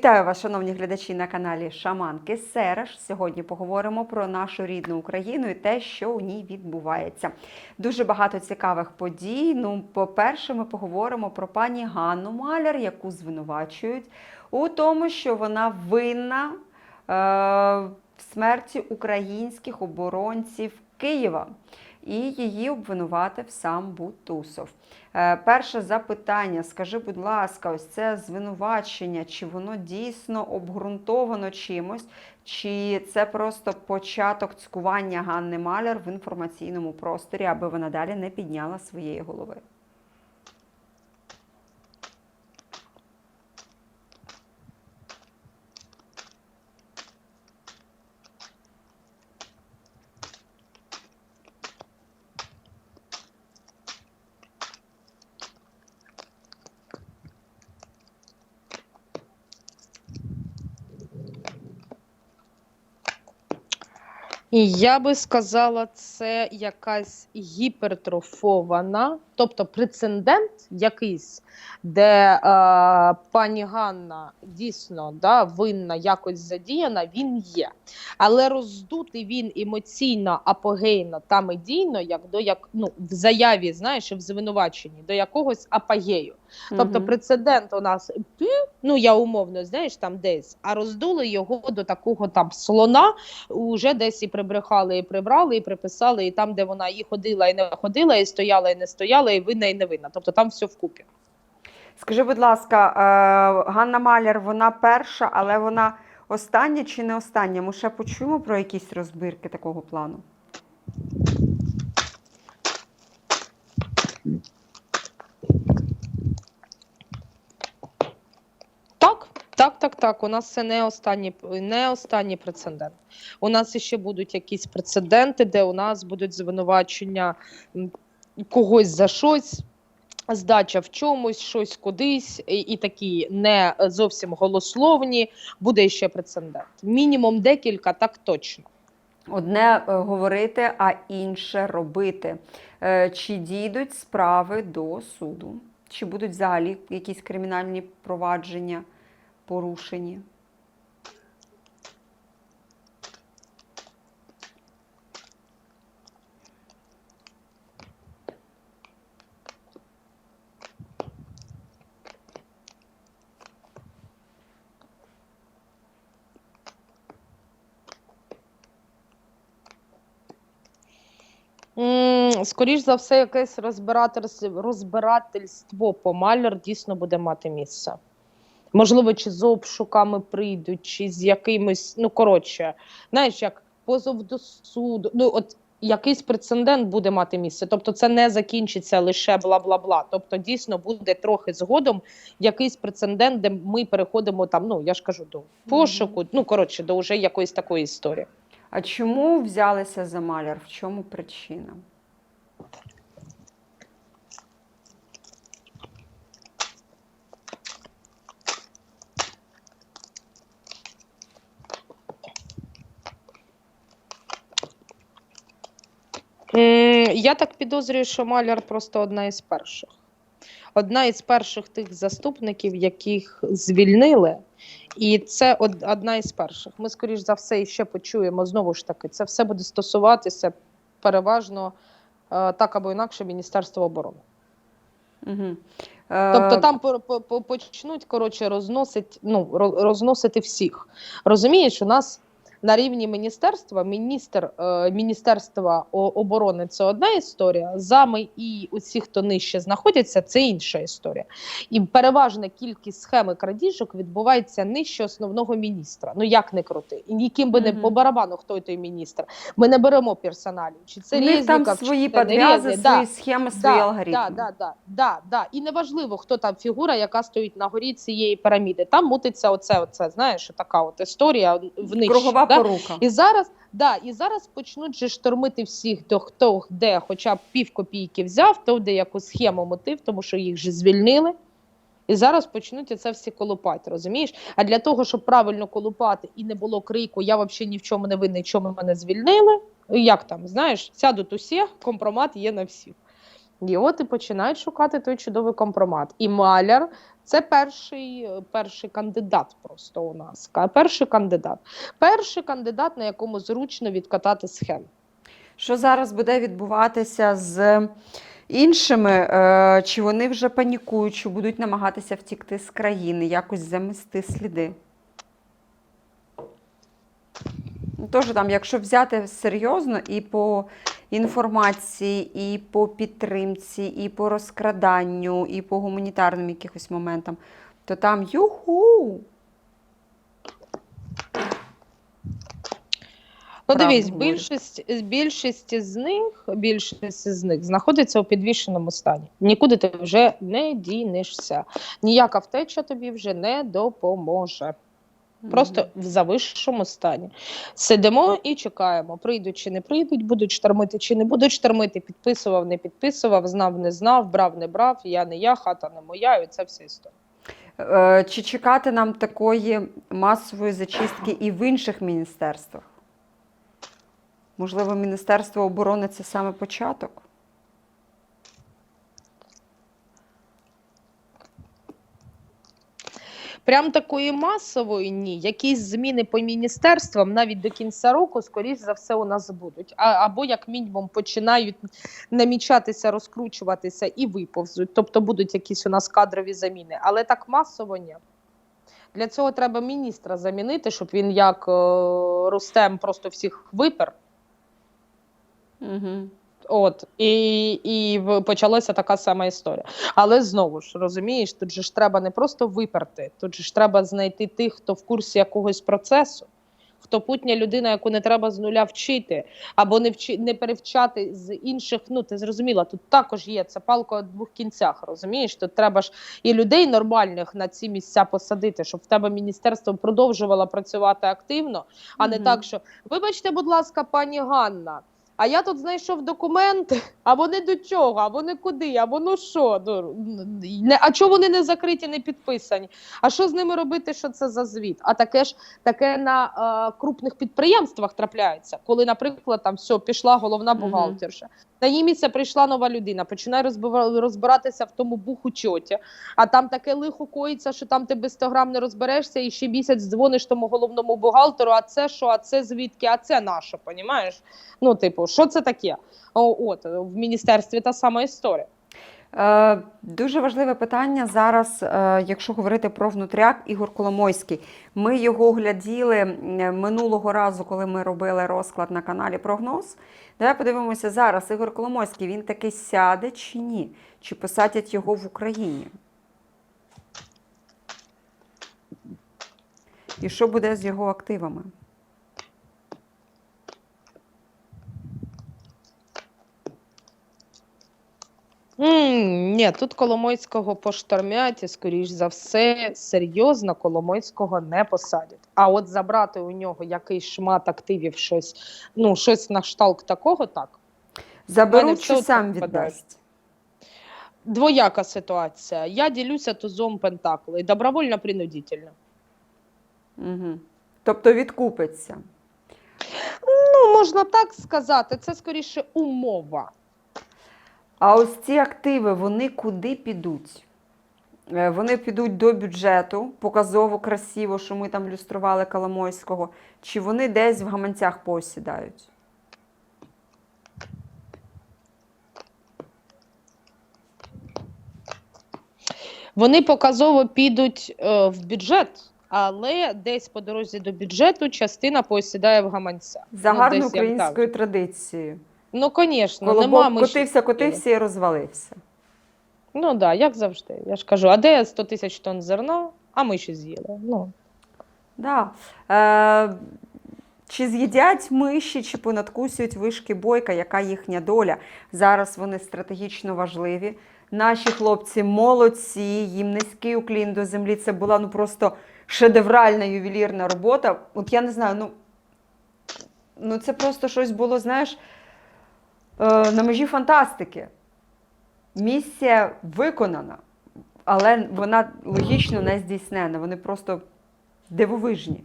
Вітаю вас, шановні глядачі на каналі Шаманки Сереш. Сьогодні поговоримо про нашу рідну Україну і те, що у ній відбувається. Дуже багато цікавих подій. Ну, по-перше, ми поговоримо про пані Ганну Маляр, яку звинувачують у тому, що вона винна е- в смерті українських оборонців Києва. І її обвинуватив сам Бутусов. Е, перше запитання: скажи, будь ласка, ось це звинувачення, чи воно дійсно обґрунтовано чимось, чи це просто початок цькування Ганни Маляр в інформаційному просторі, аби вона далі не підняла своєї голови? Я би сказала, це якась гіпертрофована, тобто прецедент якийсь, де е, пані Ганна дійсно да, винна якось задіяна, він є. Але роздутий він емоційно, апогейно та медійно, як до як ну в заяві, знаєш, в звинуваченні до якогось апогею. Тобто Мгм. прецедент у нас ну я умовно, знаєш, там десь, а роздули його до такого там слона, уже десь і прибрехали, і прибрали, і приписали, і там, де вона і ходила, і не ходила, і стояла, і не стояла, і винна, і не винна. Тобто там все вкупі. Скажи, будь ласка, е, Ганна Маляр, вона перша, але вона остання чи не остання? Ми ще почуємо про якісь розбірки такого плану? Так, так, так, так. У нас це не останній, не останній прецедент. У нас ще будуть якісь прецеденти, де у нас будуть звинувачення когось за щось. Здача в чомусь, щось кудись, і, і такі не зовсім голословні. Буде ще прецедент. Мінімум декілька, так точно. Одне е, говорити, а інше робити. Е, Чи дійдуть справи до суду? Чи будуть взагалі якісь кримінальні провадження порушені? М, Скоріш за все, якесь розбирательство, по маляр дійсно буде мати місце. Можливо, чи з обшуками прийдуть, чи з якимось, ну коротше, знаєш, як позов до суду. Ну, от якийсь прецедент буде мати місце. Тобто, це не закінчиться лише бла бла бла. Тобто, дійсно буде трохи згодом якийсь прецедент, де ми переходимо там. Ну я ж кажу, до пошуку. Ну коротше, до вже якоїсь такої історії. А чому взялися за маляр? В чому причина? Я так підозрюю, що Маляр просто одна із перших. Одна із перших тих заступників, яких звільнили, і це одна із перших. Ми, скоріш за все, ще почуємо знову ж таки, це все буде стосуватися переважно е, так або інакше Міністерства оборони. Угу. Тобто там по- по- почнуть коротше розносить, ну, розносити всіх. Розумієш, у нас на рівні міністерства, міністр е, Міністерства оборони це одна історія. Зами і усі, хто нижче знаходяться, це інша історія. І переважна кількість схеми крадіжок відбувається нижче основного міністра. Ну як не крути, і ніким би не по барабану, хто той міністр. Ми не беремо персоналів. Чи це У там Резніков, чи свої це підв'язи, свої Да. схеми, свої Да, алгоритми. Да, да, да, да, да. І неважливо, хто там фігура, яка стоїть на горі цієї піраміди. Там мутиться оце, оце, знаєш, така от історія внижче. Кругова да? порука. І зараз, да, і зараз почнуть же штормити всіх, до хто де хоча б пів копійки взяв, то де яку схему мотив, тому що їх же звільнили. І зараз почнуть це всі колупати, розумієш? А для того, щоб правильно колупати і не було крику, я взагалі ні в чому не винний, чому мене звільнили. Як там, знаєш, сядуть усі, компромат є на всіх. І от і починають шукати той чудовий компромат. І маляр Це перший, перший кандидат просто у нас. Перший кандидат. Перший кандидат, на якому зручно відкатати схему. Що зараз буде відбуватися з іншими? Е, Чи вони вже панікують, чи будуть намагатися втікти з країни, якось замести сліди? Ну, Тож там, якщо взяти серйозно і по інформації, і по підтримці, і по розкраданню, і по гуманітарним якихось моментам, то там юху! Ну, говорю. більшість, більшість з них, більшість з них знаходиться у підвішеному стані. Нікуди ти вже не дінешся. Ніяка втеча тобі вже не допоможе. Просто в завищому стані. Сидимо і чекаємо. Прийдуть чи не прийдуть, будуть штормити чи не будуть штормити. Підписував, не підписував, знав, не знав, брав, не брав, я не я, хата не моя, і це вся історія. Е, Чи чекати нам такої масової зачистки і в інших міністерствах? Можливо, Міністерство оборони це саме початок? Прям такої масової ні. Якісь зміни по міністерствам навіть до кінця року, скоріш за все, у нас будуть. А, або, як мінімум, починають намічатися, розкручуватися і виповзуть. Тобто будуть якісь у нас кадрові заміни. Але так масово ні. Для цього треба міністра замінити, щоб він як е, Рустем просто всіх випер. Угу. От і, і почалася така сама історія. Але знову ж розумієш, тут же ж треба не просто виперти, тут же ж треба знайти тих, хто в курсі якогось процесу, хто путня людина, яку не треба з нуля вчити, або не вчи, не перевчати з інших. Ну ти зрозуміла, тут також є це палка у двох кінцях. Розумієш, тут треба ж і людей нормальних на ці місця посадити, щоб в тебе міністерство продовжувало працювати активно, а не Мгм. так, що вибачте, будь ласка, пані Ганна. А я тут знайшов документи, а вони до чого, а вони куди, а воно що? Ну, не, а чого вони не закриті, не підписані? А що з ними робити, що це за звіт? А таке ж таке на е, крупних підприємствах трапляється, коли, наприклад, там все, пішла головна бухгалтерша. На її місце прийшла нова людина, починає розбиратися в тому буху чоті, а там таке лихо коїться, що там ти без 100 грам не розберешся, і ще місяць дзвониш тому головному бухгалтеру, а це що, а це звідки, а це наше, понімаєш? Ну, типу, що це таке? От, в міністерстві та сама історія. Е, дуже важливе питання зараз, е, якщо говорити про внутряк Ігор Коломойський. Ми його гляділи минулого разу, коли ми робили розклад на каналі Прогноз. Давай подивимося зараз. Ігор Коломойський, він таки сяде чи ні? Чи посадять його в Україні? І що буде з його активами? М, ні, тут Коломойського поштормять, і, скоріш за все, серйозно Коломойського не посадять. А от забрати у нього якийсь шмат активів, щось, ну, щось на кшталт такого, так. Заберуть чи сам віддасть? Двояка ситуація. Я ділюся тузом Пентакли. Добровольно принудительно. Угу. Тобто відкупиться. Ну, можна так сказати, це скоріше умова. А ось ці активи, вони куди підуть? Е, Вони підуть до бюджету, показово, красиво, що ми там люстрували Коломойського, чи вони десь в гаманцях посідають? Вони показово підуть е, в бюджет, але десь по дорозі до бюджету частина посідає в гаманця. За Ну, гарною так. українською традицією. Ну, звісно, нема ми котився, котився і розвалився. Ну так, да, як завжди. Я ж кажу, а де 100 тисяч тонн зерна, а ми ще з'їли. Ну. Да. Е, чи з'їдять миші, чи понадкусують вишки бойка, яка їхня доля? Зараз вони стратегічно важливі. Наші хлопці молодці, їм низький уклін до землі. Це була ну просто шедевральна ювелірна робота. От я не знаю, ну, ну це просто щось було, знаєш, на межі фантастики. Місія виконана, але вона логічно не здійснена. Вони просто дивовижні.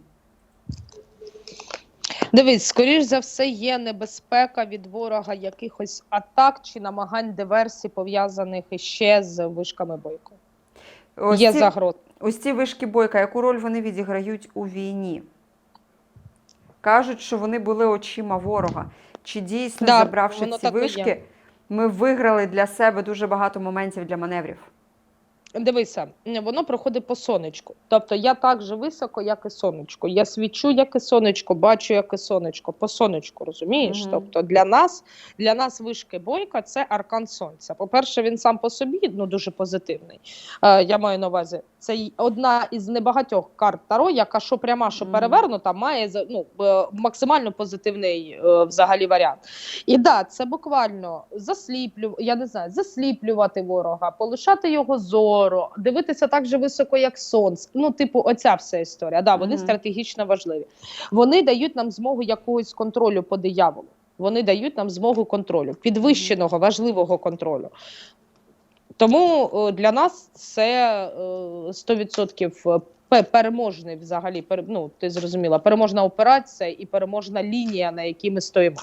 Дивись, скоріш за все, є небезпека від ворога якихось атак чи намагань диверсій, пов'язаних іще з вишками бойко. Ось Є ці, загроза. ось ці вишки бойка, яку роль вони відіграють у війні? Кажуть, що вони були очима ворога. Чи дійсно, Да, забравши ці вишки, ми виграли для себе дуже багато моментів для маневрів? Дивися, воно проходить по сонечку. Тобто я так же високо, як і сонечко. Я свічу, як і сонечко, бачу, як і сонечко, по сонечку, розумієш? Мгм. Тобто для нас, для нас вишки бойка це аркан сонця. По-перше, він сам по собі ну, дуже позитивний. Е, я маю на увазі, це одна із небагатьох карт Таро, яка що пряма, що перевернута, має ну, максимально позитивний е, взагалі варіант. І да, це буквально засліплю, я не знаю, засліплювати ворога, полишати його зору, дивитися так же високо, як сонце. Ну, типу, оця вся історія. Да, вони Мгм. стратегічно важливі. Вони дають нам змогу якогось контролю по дияволу. Вони дають нам змогу контролю, підвищеного, важливого контролю. Тому е, для нас це е, 100% переможний взагалі, ну, ти зрозуміла, переможна операція і переможна лінія, на якій ми стоїмо.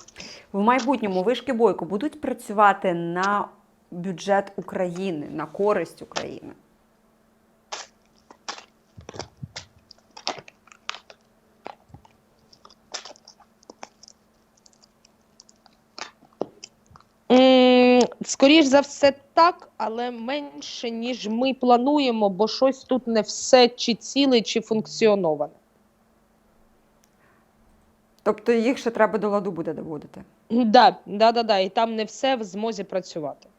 В майбутньому вишки бойко будуть працювати на бюджет України, на користь України. М, Скоріш за все, так, але менше, ніж ми плануємо, бо щось тут не все чи ціле, чи функціоноване. Тобто їх ще треба до ладу буде доводити. Да, да, да, да, і там не все в змозі працювати.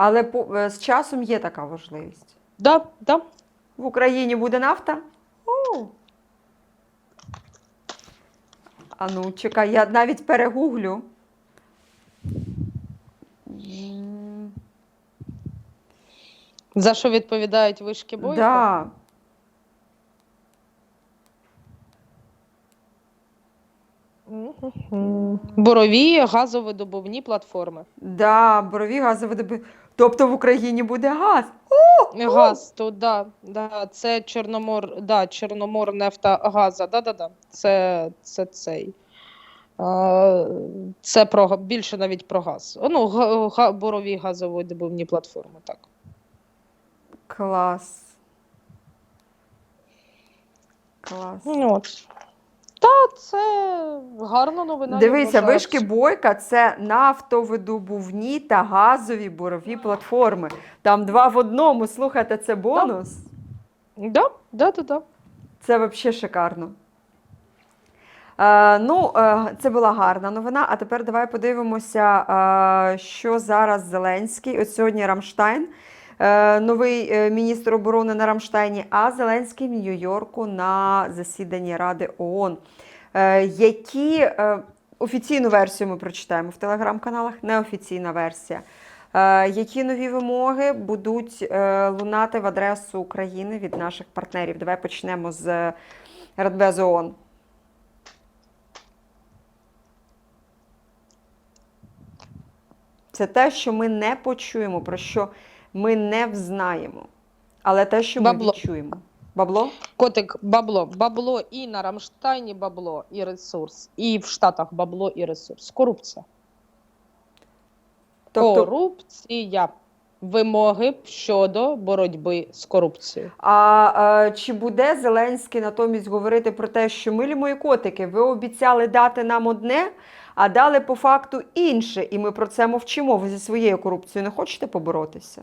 Але по, е, з часом є така важливість. Да, да. В Україні буде нафта? О! А ну, чекай, я навіть перегуглю. За що відповідають вишки бойко? Да. Борові газовидобувні платформи. Да, борові газовидоби. Тобто в Україні буде газ. Газ, то да, да, це Чорномор, да, Чорномор Нефтогаза, да, да, да. Це, це цей. Це про більше навіть про газ. Ну, га, борові газовидобувні платформи, так. Клас. Клас. Ну, От. Та це гарна новина. я Дивися, вважаю. вишки бойка це нафтовидобувні та газові бурові платформи. Там два в одному. Слухайте, це бонус. Да, да, да, да. Це взагалі шикарно. Е, ну, е, це була гарна новина. А тепер давай подивимося, е, що зараз Зеленський. От сьогодні Рамштайн, новий е, міністр оборони на Рамштайні, а Зеленський в Нью-Йорку на засіданні Ради ООН. Е, які е, офіційну версію ми прочитаємо в телеграм-каналах, неофіційна версія. Е, Які нові вимоги будуть е, лунати в адресу України від наших партнерів? Давай почнемо з Радбезу ООН. Це те, що ми не почуємо, про що ми не взнаємо. Але те, що ми Бабло. відчуємо. Бабло? Котик, бабло. Бабло і на Рамштайні бабло, і ресурс. І в Штатах бабло і ресурс. Корупція. Тобто, Корупція. Вимоги щодо боротьби з корупцією. а е, чи буде Зеленський натомість говорити про те, що милі мої котики, ви обіцяли дати нам одне, а дали по факту інше, і ми про це мовчимо. Ви зі своєю корупцією не хочете поборотися?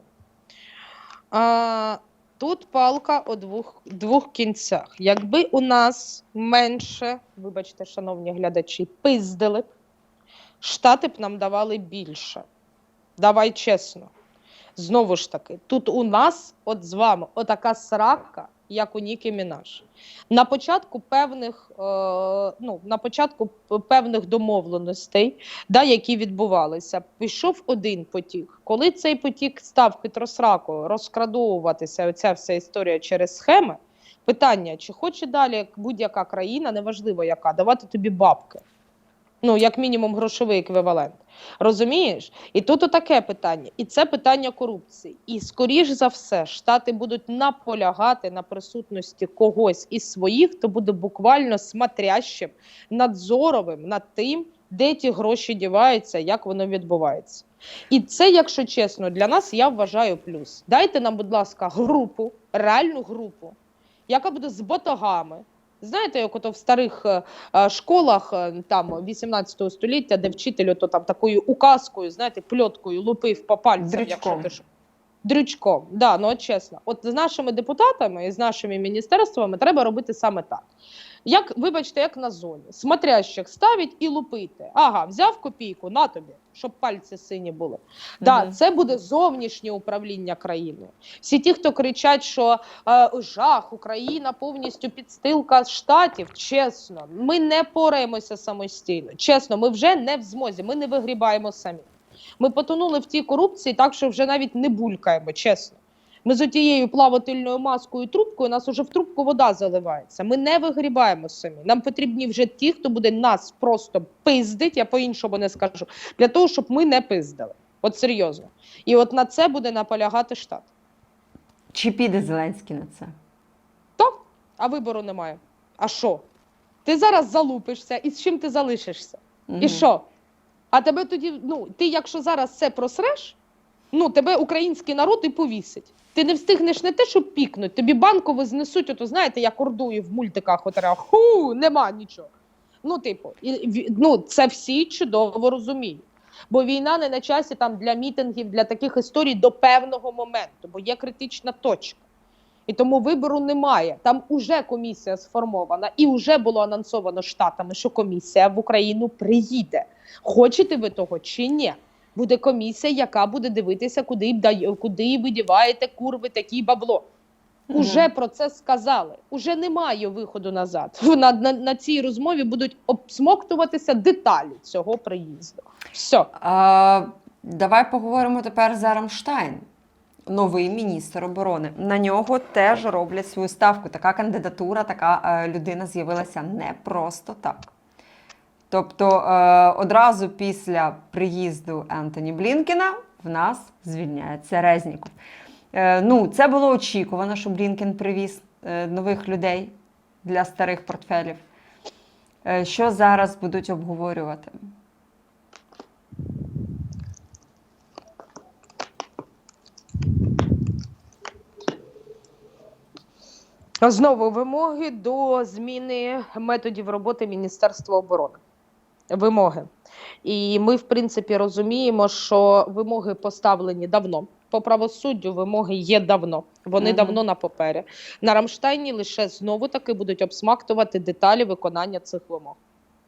А, тут палка у двох, двох кінцях. Якби у нас менше, вибачте, шановні глядачі, пиздили б, штати б нам давали більше. Давай чесно. Знову ж таки, тут у нас, от з вами, отака срака, як у Нікі Мінаш. На початку певних, е, ну, на початку певних домовленостей, да, які відбувалися, пішов один потік. Коли цей потік став хитросракою розкрадовуватися, оця вся історія через схеми, питання, чи хоче далі будь-яка країна, неважливо яка, давати тобі бабки. Ну, як мінімум, грошовий еквівалент. Розумієш? І тут отаке питання. І це питання корупції. І скоріш за все, штати будуть наполягати на присутності когось із своїх, хто буде буквально смотрящим, надзоровим над тим, де ті гроші діваються, як воно відбувається. І це, якщо чесно, для нас я вважаю плюс. Дайте нам, будь ласка, групу, реальну групу, яка буде з батогами. Знаєте, як ото в старих е, е, школах е, там 18 століття, де вчитель ото там такою указкою, знаєте, пльоткою лупив по пальцям, якщо Дрючком. ти ж. Дрючком, да, ну от чесно. От з нашими депутатами і з нашими міністерствами треба робити саме так. Як, вибачте, як на зоні. Смотрящих ставить і лупити. Ага, взяв копійку, на тобі, щоб пальці сині були. Да, Мгм. це буде зовнішнє управління країною. Всі ті, хто кричать, що е, жах, Україна повністю підстилка штатів. Чесно, ми не пораємося самостійно. Чесно, ми вже не в змозі, ми не вигрібаємо самі. Ми потонули в тій корупції, так що вже навіть не булькаємо, чесно. Ми з отією плавательною маскою трубкою, нас уже в трубку вода заливається. Ми не вигрібаємо самі. Нам потрібні вже ті, хто буде нас просто пиздить, я по-іншому не скажу, для того, щоб ми не пиздили. От серйозно. І от на це буде наполягати штат. Чи піде Зеленський на це? Так, а вибору немає. А що? Ти зараз залупишся, і з чим ти залишишся? Мгм. І що? А тебе тоді, ну, ти, якщо зараз це просреш, ну тебе український народ і повісить. Ти не встигнеш не те, щоб пікнуть, тобі банково знесуть, ото знаєте, як ордує в мультиках, от ху, нема нічого. Ну, типу, і, ну, це всі чудово розуміють. Бо війна не на часі там для мітингів, для таких історій до певного моменту, бо є критична точка. І тому вибору немає. Там уже комісія сформована, і вже було анонсовано штатами, що комісія в Україну приїде. Хочете ви того чи ні? Буде комісія, яка буде дивитися, куди куди ви діваєте курви такі бабло. Уже про це сказали. Уже немає виходу назад. На, на, на цій розмові будуть обсмоктуватися деталі цього приїзду. Все. А, давай поговоримо тепер за Рамштайн. Новий міністр оборони. На нього теж роблять свою ставку. Така кандидатура, така е, людина з'явилася не просто так. Тобто е, одразу після приїзду Ентоні Блінкена в нас звільняється Резніков. Е, ну, це було очікувано, що Блінкен привіз е, нових людей для старих портфелів. Що зараз будуть обговорювати? Знову вимоги до зміни методів роботи Міністерства оборони. Вимоги. І ми, в принципі, розуміємо, що вимоги поставлені давно. По правосуддю вимоги є давно. Вони Мгм. давно на папері. На Рамштайні лише знову таки будуть обсмактувати деталі виконання цих вимог.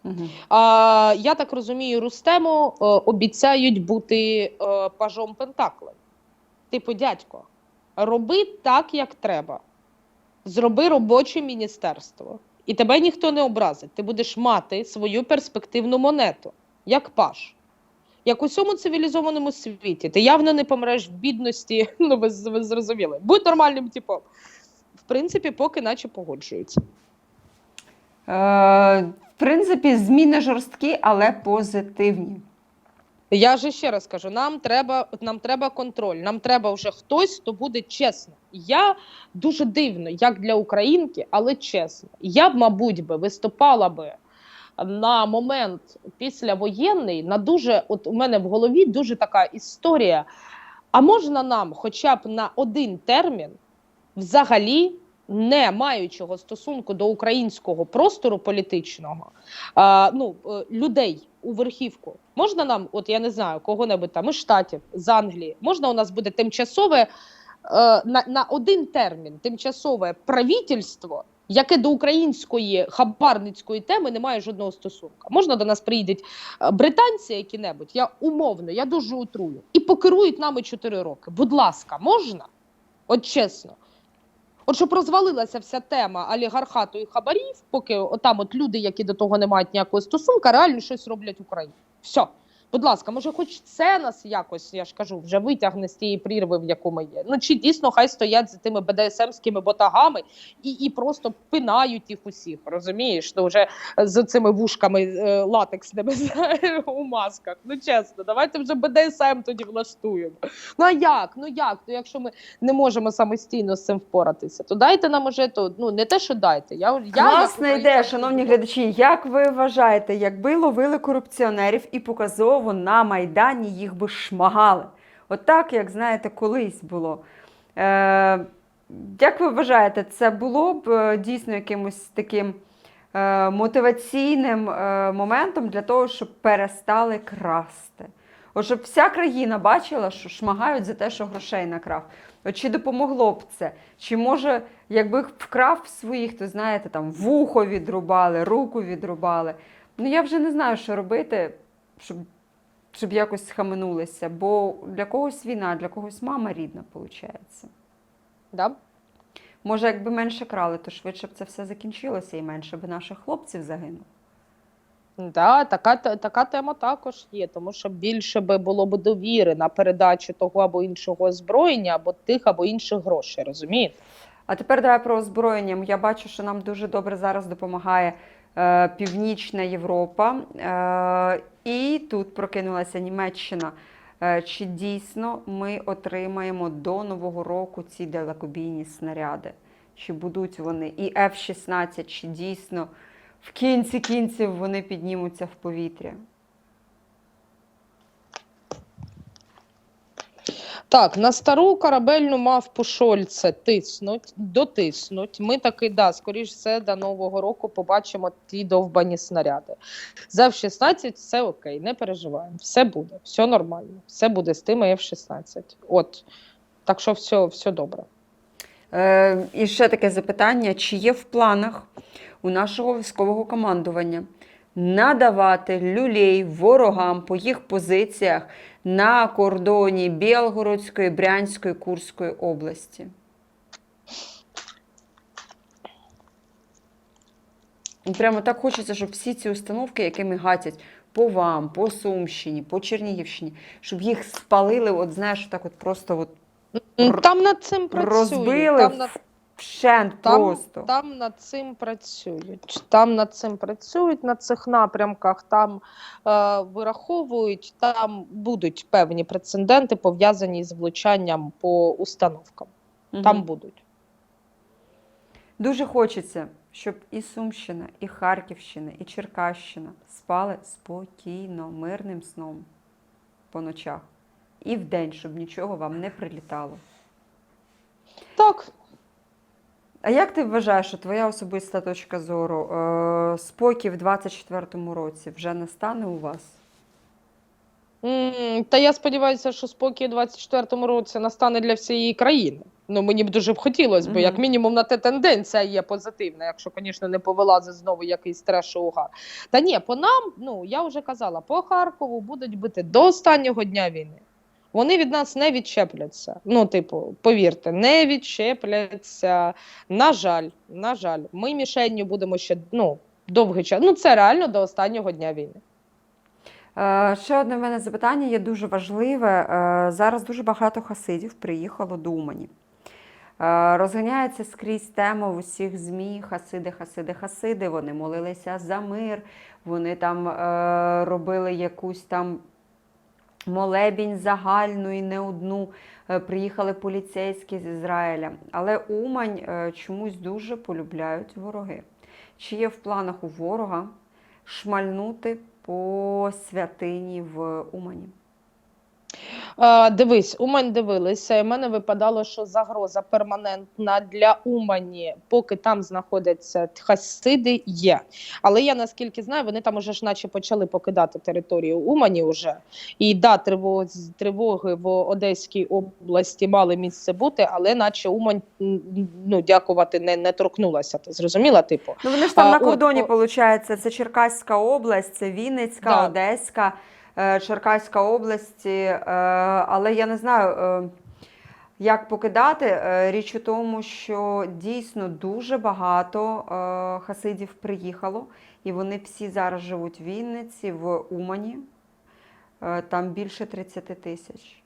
Угу. А, я так розумію, Рустему е, обіцяють бути е, пажом Пентаклем. Типу, дядько, роби так, як треба. Зроби робоче міністерство. І тебе ніхто не образить. Ти будеш мати свою перспективну монету, як паш. Як у всьому цивілізованому світі. Ти явно не помреш в бідності, ну ви, ви зрозуміли. Будь нормальним типом. В принципі, поки наче погоджуються. Е, в принципі, зміни жорсткі, але позитивні. Я же ще раз кажу: нам треба, нам треба контроль, нам треба вже хтось, хто буде чесно. Я дуже дивно, як для українки, але чесно. Я б, мабуть, би виступала би на момент післявоєнний, на дуже, от у мене в голові дуже така історія. А можна нам, хоча б на один термін, взагалі, не маючого стосунку до українського простору політичного, а, ну, е, людей у верхівку. Можна нам, от я не знаю, кого-небудь там із штатів, з Англії, можна у нас буде тимчасове е, на, на один термін тимчасове правительство, яке до української хабарницької теми не має жодного стосунку. Можна до нас приїдуть е, британці які-небудь, я умовно, я дуже утрую, і покерують нами 4 роки. Будь ласка, можна? От чесно. От щоб розвалилася вся тема олігархату і хабарів, поки там от люди, які до того не мають ніякого стосунка, реально щось роблять в Україні. Все. Будь ласка, може, хоч це нас якось, я ж кажу, вже витягне з тієї прірви, в яку ми є. Ну чи дійсно хай стоять за тими БДСМськими ботагами і, і просто пинають їх усіх, розумієш? Ну вже з цими вушками е, латексними у масках. Ну чесно, давайте вже БДСМ тоді влаштуємо. Ну а як? Ну як? Ну якщо ми не можемо самостійно з цим впоратися, то дайте нам уже то ну не те, що дайте. Я, я як Класна ідея, шановні глядачі. Як ви вважаєте, якби ловили корупціонерів і показово на Майдані їх би шмагали? Отак, як знаєте, колись було. Е, як ви вважаєте, це було б е, дійсно якимось таким е, мотиваційним е, моментом для того, щоб перестали красти? От щоб вся країна бачила, що шмагають за те, що грошей накрав. От чи допомогло б це? Чи може, якби вкрав своїх, то знаєте, там вухо відрубали, руку відрубали. Ну я вже не знаю, що робити, щоб, щоб якось схаменулися. Бо для когось війна, для когось мама рідна, виходить. Да? Може, якби менше крали, то швидше б це все закінчилося і менше б наших хлопців загинуло. Да, така, така тема також є, тому що більше би було б довіри на передачу того або іншого озброєння, або тих або інших грошей, розумієте? А тепер давай про озброєння. Я бачу, що нам дуже добре зараз допомагає е, Північна Європа. Е, і тут прокинулася Німеччина. Е, чи дійсно ми отримаємо до Нового року ці далекобійні снаряди? Чи будуть вони? І F-16, чи дійсно в кінці кінців вони піднімуться в повітря? Так, на стару корабельну мавпу Шольце тиснуть, дотиснуть. Ми таки, да, скоріш все, до Нового року побачимо ті довбані снаряди. За F-16 все окей, не переживаємо. Все буде, все нормально. Все буде з тими F-16. От. Так що все, все добре. Е, і ще таке запитання: чи є в планах у нашого військового командування надавати люлей ворогам по їх позиціях на кордоні Білгородської, Брянської, Курської області? І Прямо так хочеться, щоб всі ці установки, якими гатять по вам, по Сумщині, по Чернігівщині, щоб їх спалили, от знаєш, так от просто от Там над цим працюють. розбили Там над вщент Там, просто. там над цим працюють. Там над цим працюють на цих напрямках, там е, вираховують, там будуть певні прецеденти пов'язані з влучанням по установкам. Мгм. Там будуть. Дуже хочеться, щоб і Сумщина, і Харківщина, і Черкащина спали спокійно, мирним сном по ночах. І вдень, щоб нічого вам не прилітало. Так, А як ти вважаєш, що твоя особиста точка зору, е, спокій в 24-му році вже настане у вас? М, Та я сподіваюся, що спокій у 24-му році настане для всієї країни. Ну мені б дуже б хотілося б, Мгм. як мінімум, на те тенденція є позитивна, якщо, звісно, не повилазить знову якийсь треш угар. Та ні, по нам, ну я вже казала, по Харкову будуть бити до останнього дня війни. Вони від нас не відчепляться. Ну, типу, повірте, не відчепляться. На жаль, на жаль, ми мішенню будемо ще ну, довгий час. Ну, це реально до останнього дня війни. Е, Ще одне в мене запитання є дуже важливе. Е, Зараз дуже багато хасидів приїхало до Умані. Е, Розганяється скрізь тема в усіх ЗМІ, хасиди, хасиди, хасиди. Вони молилися за мир, вони там робили якусь там молебінь загальну і не одну. Е, Приїхали поліцейські з Ізраїля. Але Умань е, чомусь дуже полюбляють вороги. Чи є в планах у ворога шмальнути по святині в Умані? Е, дивись, Умань дивилися, і в мене випадало, що загроза перманентна для Умані, поки там знаходяться хасиди, є. Але я наскільки знаю, вони там уже ж наче почали покидати територію Умані вже. І да, тривоги, тривоги в Одеській області мали місце бути, але наче Умань, ну, дякувати, не, не торкнулася. Ти зрозуміла, типу? Ну вони ж там А, на кордоні, виходить, це Черкаська область, це Вінницька, Да. Одеська, Черкаська області. е, Але я не знаю, е, як покидати. Е, Річ у тому, що дійсно дуже багато е, хасидів приїхало, і вони всі зараз живуть в Вінниці, в Умані. Е, Там більше 30 тисяч.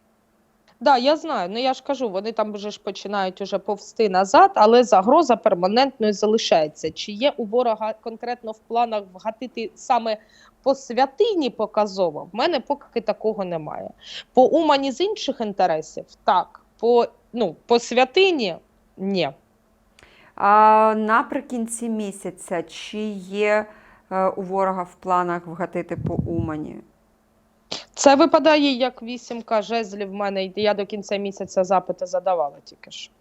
Да, я знаю. Ну я ж кажу, вони там вже ж починають уже повсти назад, але загроза перманентною залишається. Чи є у ворога конкретно в планах вгатити саме по святині показово? В мене поки такого немає. По умані з інших інтересів, так. По, ну, по святині ні. А наприкінці місяця, чи є е, у ворога в планах вгатити по Умані? Це випадає як вісімка жезлів в мене. і Я до кінця місяця запити задавала тільки що.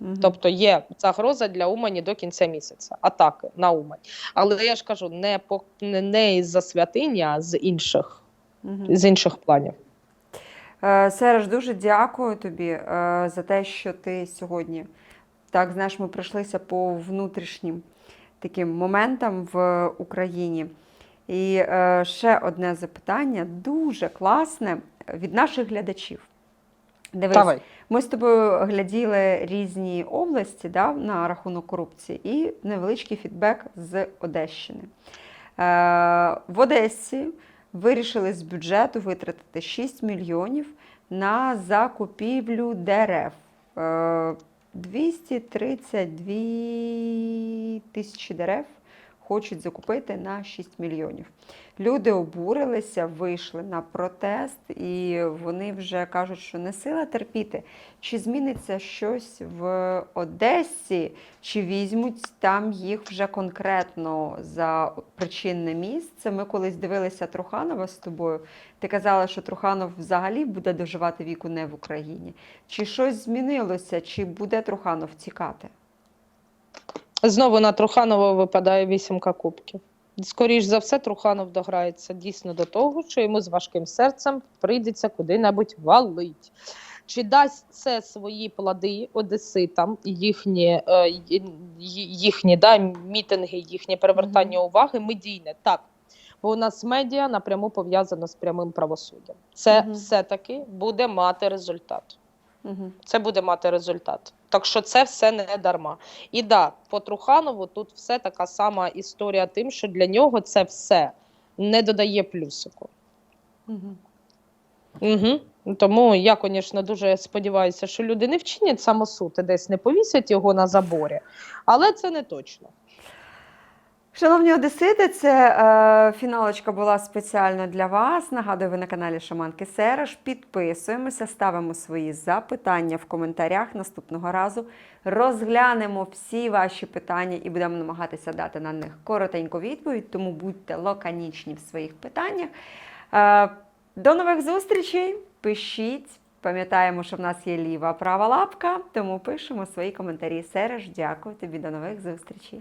Мгм. Тобто є загроза для Умані до кінця місяця, атаки на Умань. Але я ж кажу, не по не, не із-за святині, а з інших, Мгм. з інших планів. Е, Сереж, дуже дякую тобі е, за те, що ти сьогодні. Так, знаєш, ми пройшлися по внутрішнім таким моментам в Україні. І е, ще одне запитання, дуже класне від наших глядачів. Дивись, Давай. ми з тобою гляділи різні області да, на рахунок корупції і невеличкий фідбек з Одещини. Е, в Одесі вирішили з бюджету витратити 6 мільйонів на закупівлю дерев. Е, 232 тисячі дерев хочуть закупити на 6 мільйонів. Люди обурилися, вийшли на протест, і вони вже кажуть, що не сила терпіти. Чи зміниться щось в Одесі, чи візьмуть там їх вже конкретно за причинне місце? Ми колись дивилися Труханова з тобою. Ти казала, що Труханов взагалі буде доживати віку не в Україні. Чи щось змінилося, чи буде Труханов тікати? Знову на Труханова випадає вісімка кубків. Скоріш за все, Труханов дограється дійсно до того, що йому з важким серцем прийдеться куди-небудь валить. Чи дасть це свої плоди одеситам, їхні, е, їхні да, мітинги, їхнє привертання уваги медійне? Так. Бо у нас медіа напряму пов'язано з прямим правосуддям. Це все-таки буде мати результат Угу. це буде мати результат. Так що це все не дарма. І да, по Труханову тут все така сама історія тим, що для нього це все не додає плюсику. Угу. Угу. Тому я, звісно, дуже сподіваюся, що люди не вчинять самосуд і десь не повісять його на заборі, але це не точно. Шановні одесити, це е, фіналочка була спеціально для вас. Нагадую, ви на каналі Шаманки Сереш. Підписуємося, ставимо свої запитання в коментарях наступного разу. Розглянемо всі ваші питання і будемо намагатися дати на них коротеньку відповідь, тому будьте лаконічні в своїх питаннях. Е, до нових зустрічей! Пишіть. Пам'ятаємо, що в нас є ліва права лапка, тому пишемо свої коментарі. Сереж, дякую тобі, до нових зустрічей.